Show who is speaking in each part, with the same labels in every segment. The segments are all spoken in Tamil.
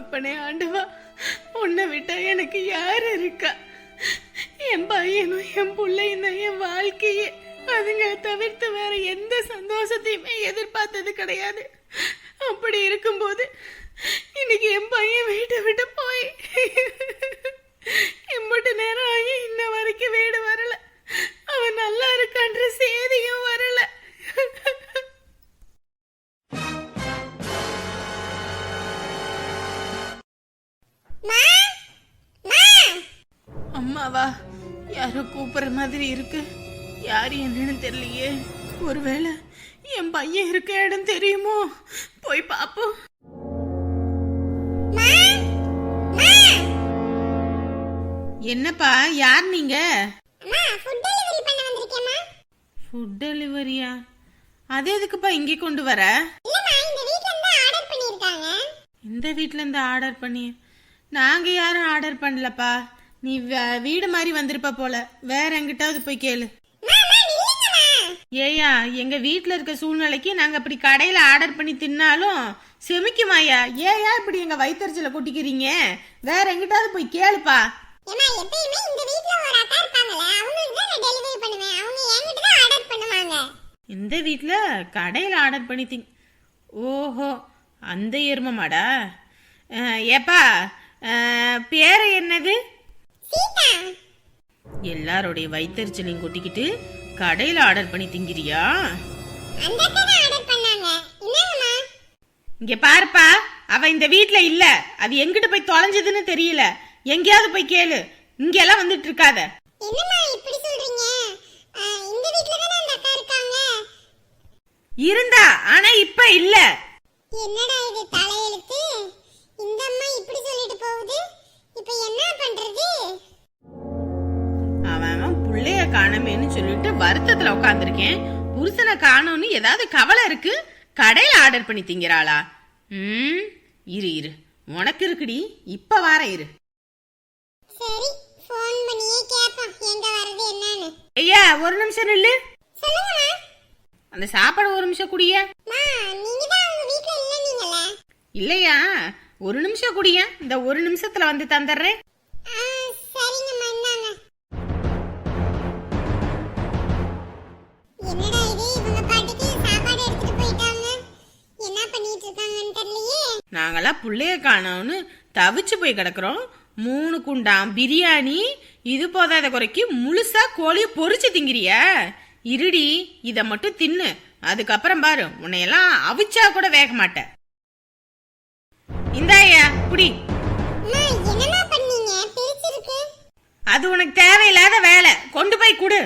Speaker 1: அப்பனே ஆண்டவா உன்னை விட்டா எனக்கு யார் இருக்கா? என் பையனும் என் பிள்ளையும் தான் என் வாழ்க்கையே. அதுங்க தவிர்த்து வேற எந்த சந்தோஷத்தையுமே எதிர்பார்த்தது கிடையாது. அப்படி இருக்கும்போது இன்னைக்கு என் பையன் வீட்டை விட்டு போய் எம்பட்டு நேரம் ஆகி இன்னும் மாதிரி இருக்கு. யார் என்னன்னு தெரியலையே. ஒருவேளை என் பையன் இருக்க இடம் தெரியுமோ? போய் பாப்போம் என்னப்பா யார் நீங்க?
Speaker 2: ஃபுட் டெலிவரி பண்ண வந்திருக்கேம்மா.
Speaker 1: ஃபுட் டெலிவரியா அது எதுக்குப்பா இங்கே கொண்டு வர?
Speaker 2: இந்த வீட்ல இருந்து ஆர்டர்
Speaker 1: பண்ணி நாங்க யாரும் ஆர்டர் பண்ணலப்பா. நீ வீடு மாதிரி வந்திருப்ப போல. வேற எங்கிட்டாவது போய் கேளு. ஏயா எங்க வீட்ல இருக்க சூழ்நிலைக்கு நாங்க இப்படி கடையில ஆர்டர் பண்ணி தின்னாலும் செமிக்குமாயா ஏயா இப்படி எங்க வயிற்றுல கொட்டிக்கிறீங்க? வேற எங்கிட்டாவது போய் கேளுப்பா.
Speaker 2: இந்த வீட்ல
Speaker 1: கடையில ஆர்டர் பண்ணி திங் ஓஹோ அந்த எருமமாடா ஏப்பா பேரு என்னது? எல்லாருடைய வயிற்றுச்சலையும் கொட்டிக்கிட்டு கடையில ஆர்டர் பண்ணி திங்கிறியா? இங்க பாருப்பா அவ இந்த வீட்ல இல்ல. அது எங்கிட்டு போய் தொலைஞ்சதுன்னு தெரியல. எங்கேயாவது போய் கேளு. இங்க எல்லாம் வந்துட்டு இருக்காத இருந்தா ஆனா இப்ப இல்ல.
Speaker 2: என்னடா இது தலையெழுத்து? இந்த அம்மா இப்படி சொல்லிட்டு போகுது. இப்போ என்ன பண்றது?
Speaker 1: காணமேன்னு சொல்லிட்டு வருத்தத்துல உட்காந்துருக்கேன் புருஷனை காணோன்னு ஏதாவது கவலை இருக்கு? கடையில ஆர்டர் பண்ணி திங்கிறாளா? ம் இரு இரு. உனக்கு இருக்குடி. இப்ப வார இரு.
Speaker 2: சரி ஃபோன் பண்ணியே கேட்போம் எங்க வர்றது என்னன்னு.
Speaker 1: ஐயா ஒரு நிமிஷம் நில்லு.
Speaker 2: சொல்லுங்கம்மா.
Speaker 1: அந்த சாப்பாடு ஒரு நிமிஷம் குடிய.
Speaker 2: மா நீங்க தான் உங்க வீட்ல இல்ல நீங்கல
Speaker 1: இல்லையா? ஒரு நிமிஷம் குடிய. இந்த ஒரு நிமிஷத்துல வந்து தந்துடுறேன். நாங்களாம் புள்ளைய காணோன்னு தவிச்சு போய் கிடக்குறோம். மூணு குண்டான் பிரியாணி இது போதாத குறைக்கு முழுசா கோழியை பொரிச்சு திங்கிறியா. இருடி இத மட்டும் தின்னு. அதுக்கப்புறம் பாரு உன்னையெல்லாம் அவிச்சா கூட வேக மாட்டேன் இந்தாயா
Speaker 2: பிரிச்சிருக்கு.
Speaker 1: அது உனக்கு தேவையில்லாத வேலை. கொண்டு போய் குடு.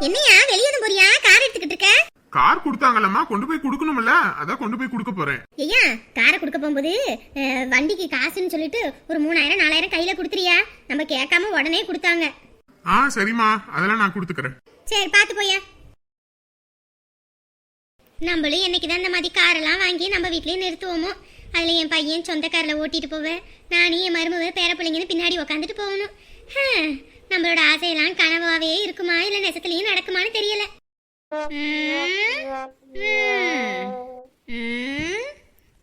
Speaker 2: என்னையா வெளியே போறியா? கார் எடுத்துக்கிட்டு இருக்க?
Speaker 3: கார் கொடுத்தாங்கல்லம்மா கொண்டு போய் கொடுக்கணும்ல. அதான் கொண்டு போய் கொடுக்க போறேன்.
Speaker 2: ஐயா காரை கொடுக்க போகும்போது அஹ், வண்டிக்கு காசுன்னு சொல்லிட்டு ஒரு மூணாயிரம் நாலாயிரம் கையில கொடுத்துறியா? நம்ம கேட்காம உடனே கொடுத்தாங்க.
Speaker 3: ஆ சரிம்மா. அதெல்லாம் நான் கொடுத்துக்கிறேன்.
Speaker 2: சரி பார்த்து போயா நம்மளும் என்னைக்கு தான் இந்த மாதிரி காரெல்லாம் வாங்கி நம்ம வீட்லயே நிறுத்துவோமோ? அதுல என் பையன் சொந்த காரில் ஓட்டிட்டு போவேன். நானும் என் மருமக பேர பிள்ளைங்கன்னு பின்னாடி உக்காந்துட்டு போகணும். ஹம், நம்மளோட ஆசையெல்லாம் கனவாவே இருக்குமா? இல்ல நெசத்துலயும் நடக்குமான்னு தெரியல.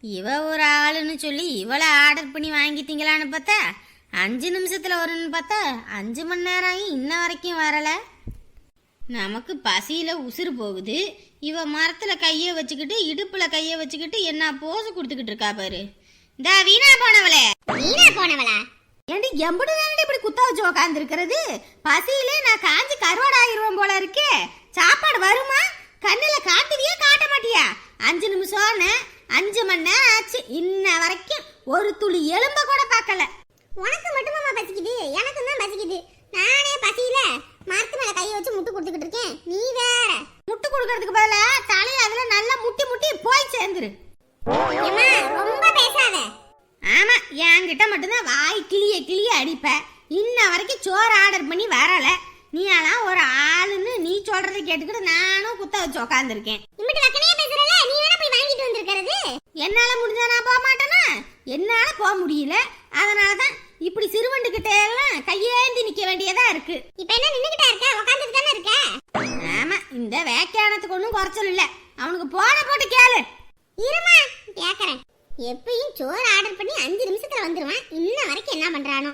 Speaker 4: இவ ஒரு ஆளுன்னு சொல்லி இவளை ஆர்டர் பண்ணி வாங்கிட்டீங்களான்னு பார்த்தா அஞ்சு நிமிஷத்துல வரும்னு பார்த்தா அஞ்சு மணி நேரம் ஆகி இன்ன வரைக்கும் வரல. நமக்கு பசியில உசுறு போகுது. இவ மரத்துல கைய வச்சுக்கிட்டு இடுப்புல கைய வச்சுக்கிட்டு என்ன போஸ் கொடுத்துக்கிட்டு இருக்கா பாரு. இந்த வீணா போனவளே.
Speaker 2: வீணா போனவளா?
Speaker 4: ஏண்டி எம்படி தானடி இப்படி குத்த வச்சு உக்காந்து இருக்கிறது பசியிலே நான் காஞ்சி கருவாடு ஆகிருவேன் போல இருக்கே. சாப்பாடு வருமா? கண்ணுல காட்டுவியா காட்ட மாட்டியா? அஞ்சு நிமிஷம்னு அஞ்சு மணி நேரம் ஆச்சு. இன்ன வரைக்கும் ஒரு துளி எலும்ப கூட பார்க்கல.
Speaker 2: உனக்கு மட்டுமாமா பசிக்குது? எனக்கும் தான் பசிக்குது. நானே பசியில மரத்து மேல கையை வச்சு முட்டு கொடுத்துக்கிட்டு இருக்கேன். நீ வேற.
Speaker 4: முட்டு கொடுக்கறதுக்கு பதிலா தலையில அதுல நல்லா முட்டி முட்டி போய் சேர்ந்துரு.
Speaker 2: ரொம்ப பேசாத.
Speaker 4: ஆமா என்கிட்ட மட்டும்தான் வாய் கிளிய கிளிய அடிப்ப. இன்ன வரைக்கும் சோறு ஆர்டர் பண்ணி வரல. நீ எல்லாம் ஒரு ஆளுன்னு நீ சொல்றதை கேட்டுக்கிட்டு நானும் குத்த வச்சு உக்காந்துருக்கேன்.
Speaker 2: இம்பிட்டு வக்கனையா பேசுறல நீ வேணா போய் வாங்கிட்டு வந்திருக்கிறது.
Speaker 4: என்னால முடிஞ்சா நான் போக மாட்டேனா? என்னால போக முடியல. அதனால தான் இப்படி சிறுவண்டுகிட்ட எல்லாம் கையேந்தி நிக்க வேண்டியதா இருக்கு.
Speaker 1: இப்ப என்ன நின்னுகிட்டா இருக்க உட்காந்துட்டு தானே இருக்க
Speaker 4: ஆமா இந்த வேக்கியானத்துக்கு ஒன்றும் குறைச்சல் இல்ல அவனுக்கு போன போட்டு கேளு
Speaker 1: இருமா கேக்குறேன் எப்பயும் சோறு ஆர்டர் பண்ணி அஞ்சு நிமிஷத்துல வந்துருவான் இன்ன வரைக்கும் என்ன பண்றானோ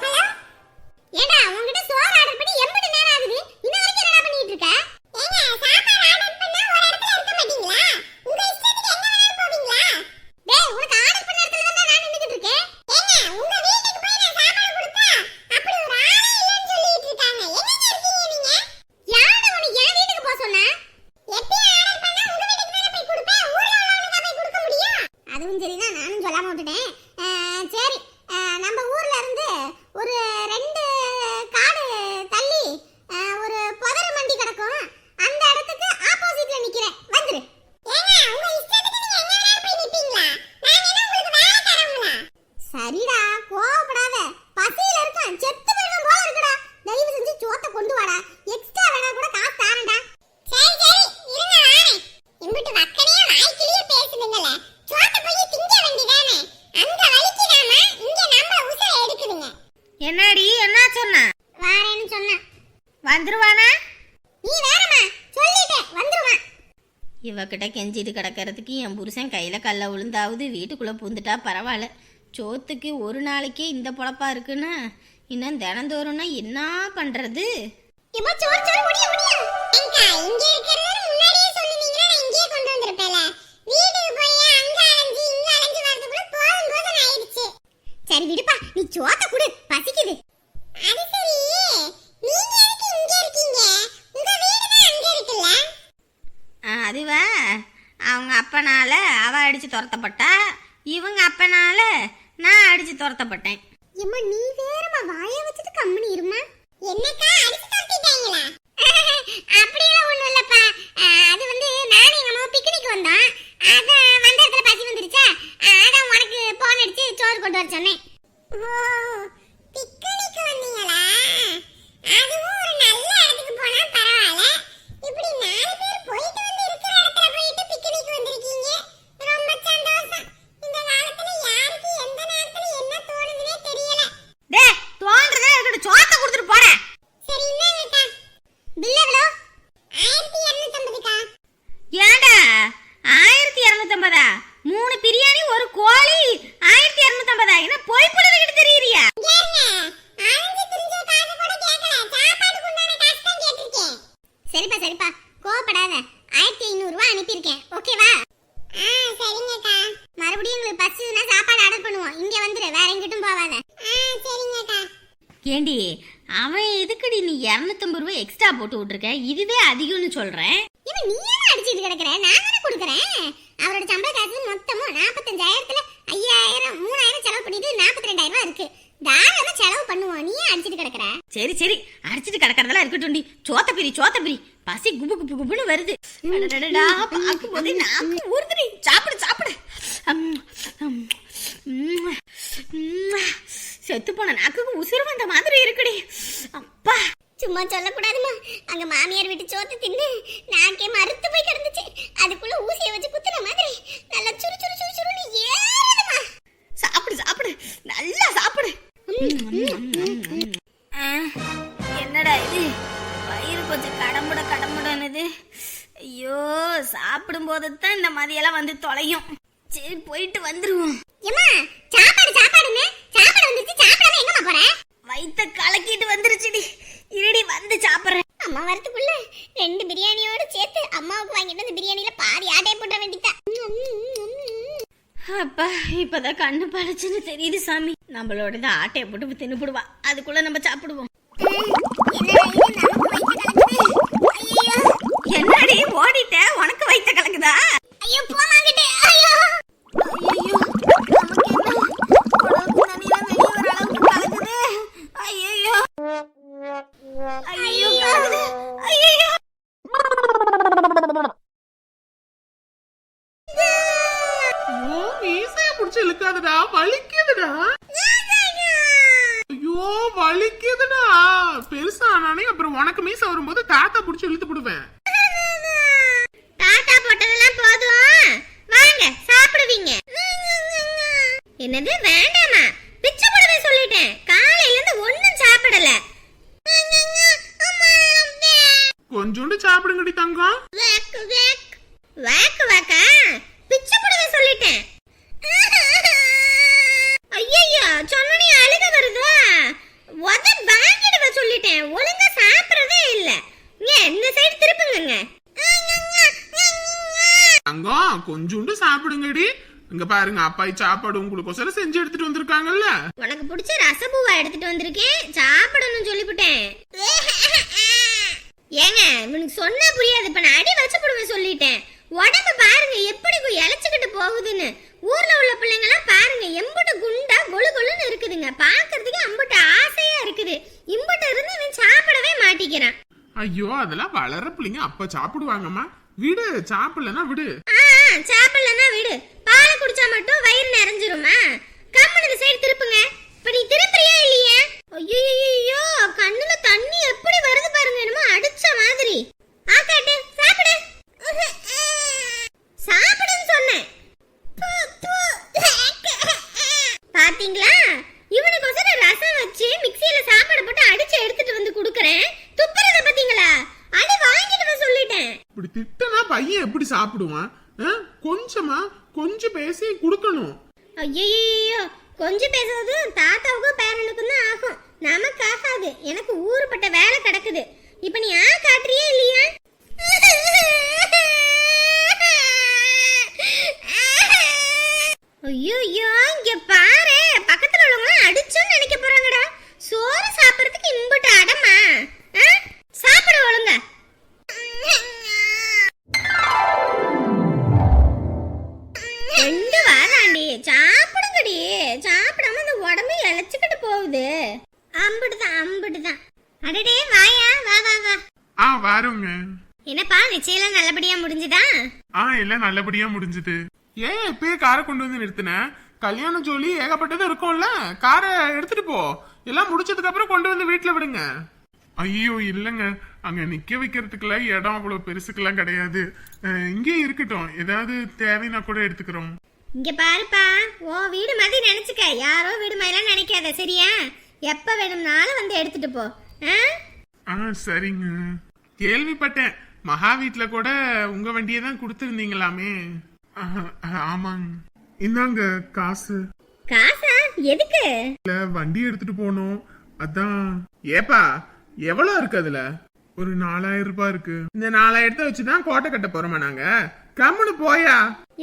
Speaker 1: ஹலோ ஏண்டா உன்கிட்ட சோறு ஆர்டர் பண்ணி எம்பது நேரம் ஆகுது இன்ன வரைக்கும் என்னடா பண்ணிட்டு இருக்க ஏங்க சாப்பாடு ஆர்டர் பண்ணா ஒரு இடத்துல இருக்க மாட்டீங்களா உங்க இஷ்டத்துக்கு எங்க வேணாலும் போவீங்களா டேய் உனக்கு ஆர்டர் பண்ண இடத்துல தான் நான் நின்னுட்டு இருக்கேன் ஏங்க உங்க வீட்டுக்கு போய் நான் சாப்பாடு கொடுத்தா அப்படி ஒரு ஆளே இல்லைன்னு சொல்லிட்டு இருக்காங்க எங்கங்க இருக்கீங்க நீங்க யாரு உனக்கு என் வீட்டுக்கு போக சொன்னா எப்பயும் ஆர்டர் பண்ணா உங்க வீட்டுக்கு தானே போய் கொடுப்பேன் ஊர்ல உள்ளவனுக்கு போய் கொடுக்க முடியும் அதுவும் சரிதான் நானும் சொல்லாம விட்டுட்டேன் அஹ், சரி அஹ், நம்ம ஊர்ல இருந்து ஒரு ரெண்டு காடு தள்ளி அஹ், ஒரு புதர் மண்டி கிடக்கும் அந்த இடத்துக்கு ஆப்போசிட்ல நிக்கிறேன் வந்துரு ஏங்க உங்க இஷ்டத்துக்கு நீங்க எங்க வேணாலும் போய் நிப்பீங்களா நாங்க என்ன உங்களுக்கு வேலைக்காரங்களா சரிடா கோவப்படாத பசியில இருக்கான் செத்து போயிடும் போல இருக்குடா தயவு செஞ்சு சோத்த கொண்டு வாடா எக்ஸ்ட்ரா வேணா கூட காசு தாரேன்டா சரி சரி இருங்க வாரேன் இம்பிட்டு வக்கனையா வாய்க்கிலேயே பேசுதுங்கல சோத்த போய் திங்க வேண்டியதானே அங்க வலிக்குதாமா இங்க நம்மள உசுர எடுக்குதுங்க
Speaker 4: என்னடி என்ன சொன்ன
Speaker 1: வாரேன்னு சொன்னேன்
Speaker 4: வந்துருவானா
Speaker 1: நீ வேறம்மா சொல்லிட்டேன் வந்துருவான்
Speaker 4: இவகிட்ட கெஞ்சிட்டு கிடக்கிறதுக்கு என் புருஷன் கையில் கல்லை விழுந்தாவது வீட்டுக்குள்ளே பூந்துட்டா பரவாயில்ல. சோத்துக்கு ஒரு நாளைக்கே இந்த பொழப்பா இருக்குன்னா இன்னும் தினந்தோறும்னா என்ன பண்ணுறது
Speaker 1: சரி விடுப்பா. நீ சோத்த குடு. பசிக்குது இங்க இருக்கிறது முன்னாடியே சொல்லுனீங்கன்னா நான் இங்கேயே கொண்டு வந்திருப்பேல வீட்டுக்கு போய் அங்க அலைஞ்சு இங்க அலைஞ்சு வரதுக்குள்ள போதும் போதும் ஆயிடுச்சு சரி விடுப்பா நீ சோத்த குடு பசிக்குது அது சரி நீங்க எதுக்கு இங்க இருக்கீங்க உங்க வீடு தான் அங்க இருக்குல்ல
Speaker 4: அதுவன் அவங்க அப்பனால அவ அடிச்சு துரத்தப்பட்டா இவங்க அப்பனால நான் அடிச்சு துரத்தப்பட்டேன்.
Speaker 1: எம்மா நீ வேறமா வாயை வச்சுட்டு கம்மனி இருமா என்னக்கா அடிச்சு துரத்திட்டாங்களா? அப்படியெல்லாம் ஒண்ணும் இல்லப்பா. அது வந்து நானும் எங்க அம்மா பிக்னிக் வந்தோம். அத வந்த இடத்துல பசி வந்துருச்சா? அதான் உனக்கு போன் அடிச்சு சோறு கொண்டு வர சொன்னேன். ஓ பிக்னிக் வந்தீங்களா? அதுவும் ஒரு நல்ல இடத்துக்கு போனா பரவாயில்ல இப்படி நாலு பேர் போயிட்டு வந்து இருக்கிற இடத்துல போயிட்டு பிக்னிக் வந்திருக்கீங்க ரொம்ப சந்தோஷம் இந்த காலத்துல யாருக்கு எந்த நேரத்துல என்ன தோணுதுன்னே தெரியல
Speaker 4: டே தோன்றதே இருக்கட்டும் சோத்த கொடுத்துட்டு போறேன்
Speaker 1: சரி இந்தாங்கக்கா பில் எவ்வளோ ஆயிரத்தி இரநூத்தம்பதுக்கா
Speaker 4: ஏண்டா ஆயிரத்தி இரநூத்தம்பதா மூணு பிரியாணி ஒரு கோழி ஆயிரத்தி இரநூத்தம்பதா என்ன பொய் புள்ளிக்கிட்டு தெரியறியா
Speaker 1: ஏங்க அலைஞ்சு திரிஞ்ச காசு கூட கேட்கல சாப்பாடுக்கு உண்டான காசு தான் கேட்டிருக்கேன் சரிப்பா சரிப்பா. கோவப்படாத. ஆயிரத்தி ஐநூறுரூவா அனுப்பியிருக்கேன். ஓகேவா? ஆ சரிங்கக்கா. மறுபடியும் உங்களுக்கு பசிச்சுன்னா சாப்பாடு ஆர்டர் பண்ணுவோம். இங்கே வந்துரு வேற எங்கிட்டும் போவாத ஆ சரிங்கக்கா.
Speaker 4: ஏண்டி அவன் எதுக்குடி நீ இரநூத்தம்பது ரூபாய் எக்ஸ்ட்ரா போட்டு விட்டுருக்க? இதுவே அதிகம்னு சொல்றேன்
Speaker 1: இவன் நீ என்ன அடிச்சிட்டு கிடக்குற? நான் தானே கொடுக்குறேன். அவரோட சம்பள காசு மொத்தமும் நாற்பத்தஞ்சாயிரத்துல ஐயாயிரம் மூணாயிரம் செலவு பண்ணிட்டு நாற்பத்தி ரெண்டாயிரம் ரூபாய் இருக்கு. தாராளமா செலவு பண்ணுவோம். நீ அடிச்சிட்டு கிடக்குற?
Speaker 4: சரி சரி. அடிச்சிட்டு கிடக்கறதெல்லாம் இருக்கட்டும்டி. சோத்த பிரி சோத்த பிரி பசி குபு குபு குபுன்னு வருது. அடடடடா, பார்க்கும்போதே நாக்கு ஊறுதுடி. சாப்பிடு சாப்பிடு. செத்து போன நாக்குக்கு உசுறு வந்த மாதிரி இருக்குடி. அப்பா.
Speaker 1: சும்மா சொல்லக்கூடாதுமா. அங்க மாமியார் வீட்டு சோத்து தின்னு நாக்கே மறுத்து போய் கிடந்துச்சு. அதுக்குள்ள ஊசியை வச்சு குத்துன மாதிரி. நல்லா சுறு சுறு சுறு சுருன்னு ஏறுதுமா.
Speaker 4: சாப்பிடு சாப்பிடு. என்னடா இது? வயிறு கொஞ்சம் கடம்புட கடம்புடனுது. ஐயோ சாப்பிடும் போது தான் இந்த மாதிரியெல்லாம் வந்து தொலையும். சரி போயிட்டு வந்துருவோம்.
Speaker 1: ஏமா சாப்பாடு சாப்பாடுன்னு? சாப்பாடு வந்துருச்சு சாப்பிடாம எங்கம்மா போற?
Speaker 4: வயித்த கலக்கிட்டு வந்துருச்சுடி. இருடி வந்து சாப்பிட்றேன்.
Speaker 1: அம்மா வரதுக்குள்ள ரெண்டு பிரியாணியோட சேர்த்து அம்மாவுக்கு வாங்கிட்டு வந்து பிரியாணில பாதி ஆட்டைய போட்ட வேண்டியதா
Speaker 4: அப்பா இப்பதான் கண்ணு பழச்சுன்னு தெரியுது சாமி. நம்மளோட இந்த ஆட்டையை போட்டு தின்னுபிடுவா. அதுக்குள்ள நம்ம சாப்பிடுவோம். என்னடி ஓடிட்ட? உனக்கு வைத்த கலக்குதா?
Speaker 1: ஐயோ போமாங்கிட்டே. ஐயோ.
Speaker 4: ஐயோ நமக்கு என்ன? உடம்பு
Speaker 3: வலிக்குதுடா பெருசா அப்புறம் உனக்கு மீச வரும்போது தாத்தா புடிச்சு இழுத்து போடுவேன்.
Speaker 1: தாத்தா போட்டதெல்லாம் போதும். வாங்க சாப்பிடுவீங்க. என்னது வேண்டாமா?
Speaker 2: பிச்சை போடவே சொல்லிட்டேன். காலையில இருந்து ஒண்ணும் சாப்பிடல. கொஞ்சோண்டு சாப்பிடுங்கடி தங்கம். வேக் வேக் பிச்சை போடவே சொல்லிட்டேன். ஐயோ சொன்னனே அழுக உத வாங்கிடுவ சொல்லிட்டேன். ஒழுங்கா சாப்பிடுறதே இல்ல. இந்த சைடு திருப்புங்க
Speaker 3: அங்கம் கொஞ்சோண்டு சாப்பிடுங்கடி. இங்க பாருங்க அப்பாய் சாப்பாடு உங்களுக்கு செஞ்சு எடுத்துட்டு வந்திருக்காங்கல்ல.
Speaker 2: உனக்கு பிடிச்ச ரசபூவா எடுத்துட்டு வந்திருக்கேன். சாப்பிடணும் சொல்லிவிட்டேன். ஏங்க இவனுக்கு சொன்னா புரியாது. இப்ப நான் அடி வச்சு போடுவேன் சொல்லிட்டேன். உடம்பு பாருங்க எப்படி இளைச்சுக்கிட்டு போகுதுன்னு. ஊர்ல உள்ள பிள்ளைங்க எல்லாம் பாருங்க எம்புட்டு குண்டா கொழு கொழுன்னு இருக்குதுங்க. பாக்குறதுக்கு அம்புட்டு ஆசையா இருக்குது. இம்புட்டு இருந்து இவன் சாப்பிடவே மாட்டிக்கிறான்
Speaker 3: ஐயோ அதெல்லாம் வளர பிள்ளைங்க அப்ப சாப்பிடுவாங்கம்மா. விடு சாப்பிடலன்னா விடு.
Speaker 2: ஆ சாப்பிடலன்னா விடு. பாலை குடிச்சா மட்டும் வயிறு நிறைஞ்சிருமா? கம்முனு சைடு திருப்புங்க. இப்ப நீ திருப்புறியா இல்லையா? ஐயோ கண்ணுல தண்ணி எப்படி வருது பாருங்க என்னமோ அடிச்ச மாதிரி ஆக்காட்டு சாப்பிடு சாப்பிடுன்னு சொன்னேன் ப்பு, ப்பு. பாத்தீங்களா இவனுக்கு ரசம் வச்சு மிக்ஸியில சாப்பாடு போட்டு அடிச்சு எடுத்துட்டு வந்து குடுக்கறேன் துப்புறத பாத்தீங்களா அடி வாங்கிட்டு வர சொல்லிட்டேன்
Speaker 3: இப்படி திட்டனா பையன் எப்படி சாப்பிடுவான். கொஞ்சமா கொஞ்சம் பேசி கொடுக்கணும்.
Speaker 2: ஐயோ கொஞ்சம் பேசுறது தாத்தாவுக்கும் பேரனுக்கும் தான் ஆகும். நமக்கு ஆகாது எனக்கு ஊருப்பட்ட வேலை கிடக்குது. இப்ப நீ ஆ காட்டுறிய? போகுது அம்பிடுதான் அம்பிடுதான். அடடே வாயா வா வா வா.
Speaker 3: ஆ வாருங்க.
Speaker 2: என்னப்பா நிச்சயம் நல்லபடியா முடிஞ்சுதா?
Speaker 3: ஆ எல்லாம் நல்லபடியா முடிஞ்சது. ஏன் இப்பயே காரை கொண்டு வந்து நிறுத்தின? கல்யாண ஜோலி ஏகப்பட்டது இருக்கும்ல. காரை எடுத்துட்டு போ. எல்லாம் முடிச்சதுக்கு அப்புறம் கொண்டு வந்து வீட்டுல விடுங்க. ஐயோ இல்லைங்க. அங்க நிக்க வைக்கிறதுக்குலாம் இடம் அவ்வளவு பெருசுக்கெல்லாம் கிடையாது. அஹ், இங்கே இருக்கட்டும். ஏதாவது தேவைன்னா கூட எடுத்துக்கிறோம்.
Speaker 2: இங்க பாருப்பா ஓ வீடு மாதிரி நினைச்சுக்க யாரோ வீடு மாதிரிலாம் நினைக்காத சரியா? எப்ப வேணும்னாலும் வந்து எடுத்துட்டு போ. ஆ?
Speaker 3: சரிங்க. கேள்விப்பட்டேன். மகா வீட்ல கூட உங்க வண்டியை தான் கொடுத்துருந்தீங்களாமே. ஆமாங்க. இந்தாங்க காசு.
Speaker 2: காசா? எதுக்கு?
Speaker 3: இல்ல வண்டி எடுத்துட்டு போனோம். அதான். ஏப்பா எவ்வளவு இருக்கு அதுல? ஒரு நாலாயிரம் ரூபாய் இருக்கு. இந்த நாலாயிரத்தை வச்சுதான் கோட்டை கட்ட போறோமா நாங்க? கம்முனு போயா.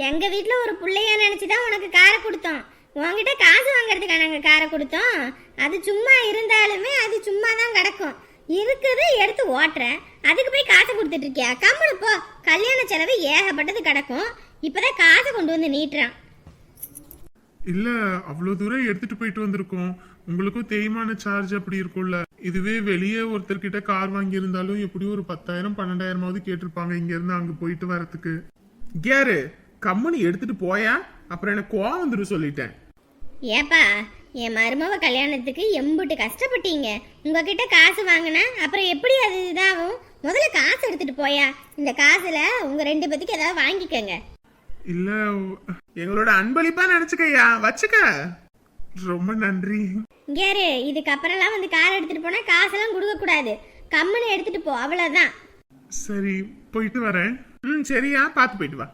Speaker 2: எங்க வீட்ல ஒரு புள்ளையா நினைச்சுதான் உனக்கு காரை கொடுத்தோம். உங்ககிட்ட காசு வாங்குறதுக்கா நாங்கள் காரை கொடுத்தோம். அது சும்மா இருந்தாலுமே அது சும்மா தான் கிடக்கும். இருக்குது எடுத்து ஓட்டுற. அதுக்கு போய் காசை கொடுத்துட்டு இருக்கியா? கம்முனு போ. கல்யாண செலவு ஏகப்பட்டது கிடக்கும். இப்போதான் காசை கொண்டு வந்து நீட்டுறான்.
Speaker 3: இல்ல அவ்வளவு தூரம் எடுத்துட்டு போயிட்டு வந்திருக்கோம். உங்களுக்கும் தேய்மான சார்ஜ் அப்படி இருக்கும்ல. இதுவே வெளியே ஒருத்தர்கிட்ட கார் வாங்கி இருந்தாலும் எப்படியும் ஒரு பத்தாயிரம் பன்னெண்டாயிரமாவது கேட்டிருப்பாங்க இங்க இருந்து அங்க போயிட்டு வரதுக்கு கேரு கம்முன்னு எடுத்துட்டு போயா? அப்புறம் எனக்கு கோவம் வந்துடும் சொல்லிட்டேன்.
Speaker 2: ஏப்பா என் மருமவ கல்யாணத்துக்கு எம்புட்டு கஷ்டப்பட்டீங்க. உங்ககிட்ட காசு வாங்கினா அப்புறம் எப்படி அது இதாகும்? முதல்ல காசு எடுத்துட்டு போயா. இந்த காசுல உங்க ரெண்டு பேத்துக்கு ஏதாவது வாங்கிக்கங்க.
Speaker 3: இல்ல எங்களோட அன்பளிப்பா நினைச்சுக்கய்யா வச்சுக்க. ரொம்ப நன்றி.
Speaker 2: கேரு இதுக்கப்புறம்லாம் வந்து கார் எடுத்துட்டு போனா காசெல்லாம் கொடுக்க கூடாது கம்முன்னு எடுத்துட்டு போ அவ்வளவுதான்.
Speaker 3: சரி போயிட்டு வரேன். ம் சரியா? பார்த்து போயிட்டு வா.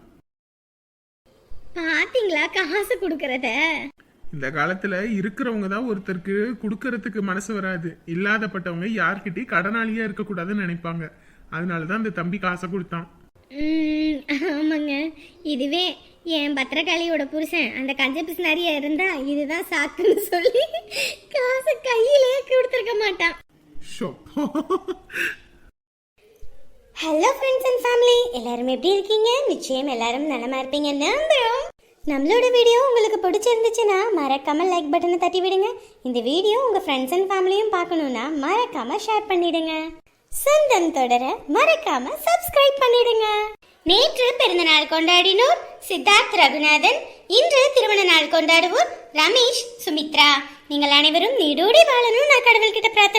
Speaker 2: பாத்தீங்களா? காசு கொடுக்கறத?
Speaker 3: இந்த காலத்துல இருக்கிறவங்க தான் ஒருத்தருக்கு கொடுக்கறதுக்கு மனசு வராது. இல்லாதப்பட்டவங்க யார்கிட்டயும் கடனாளியா இருக்க கூடாதுன்னு நினைப்பாங்க. அதனாலதான் இந்த தம்பி காசை கொடுத்தான்.
Speaker 2: ஆமாங்க. இதுவே என் பத்திரகாளியோட புருஷன். அந்த கஞ்ச பிசினாரியா இருந்தா இதுதான் சாக்குன்னு சொல்லி காசை கையிலே கொடுத்துருக்க மாட்டான். ஹலோ ஃப்ரெண்ட்ஸ் அண்ட் ஃபேமிலி எல்லாரும் எப்படி இருக்கீங்க? நிச்சயம் எல்லாரும் நலமா இருப்பீங்க நம்புறோம். நம்மளோட வீடியோ உங்களுக்கு பிடிச்சிருந்துச்சுன்னா மறக்காமல் லைக் பட்டனை தட்டி விடுங்க. இந்த வீடியோ உங்கள் ஃப்ரெண்ட்ஸ் அண்ட் ஃபேமிலியும் பார்க்கணுன்னா மறக்காம ஷேர் பண்ணிடுங்க. சொந்தம் தொடர மறக்காம சப்ஸ்கிரைப் பண்ணிடுங்க. நேற்று பிறந்தநாள் கொண்டாடினோர் சித்தார்த் ரகுநாதன் இன்று திருமண நாள் கொண்டாடுவோர் ரமேஷ் சுமித்ரா. நீங்கள் அனைவரும் நீடோடி வாழணும் நான் கடவுள்கிட்ட பிரார்த்தனை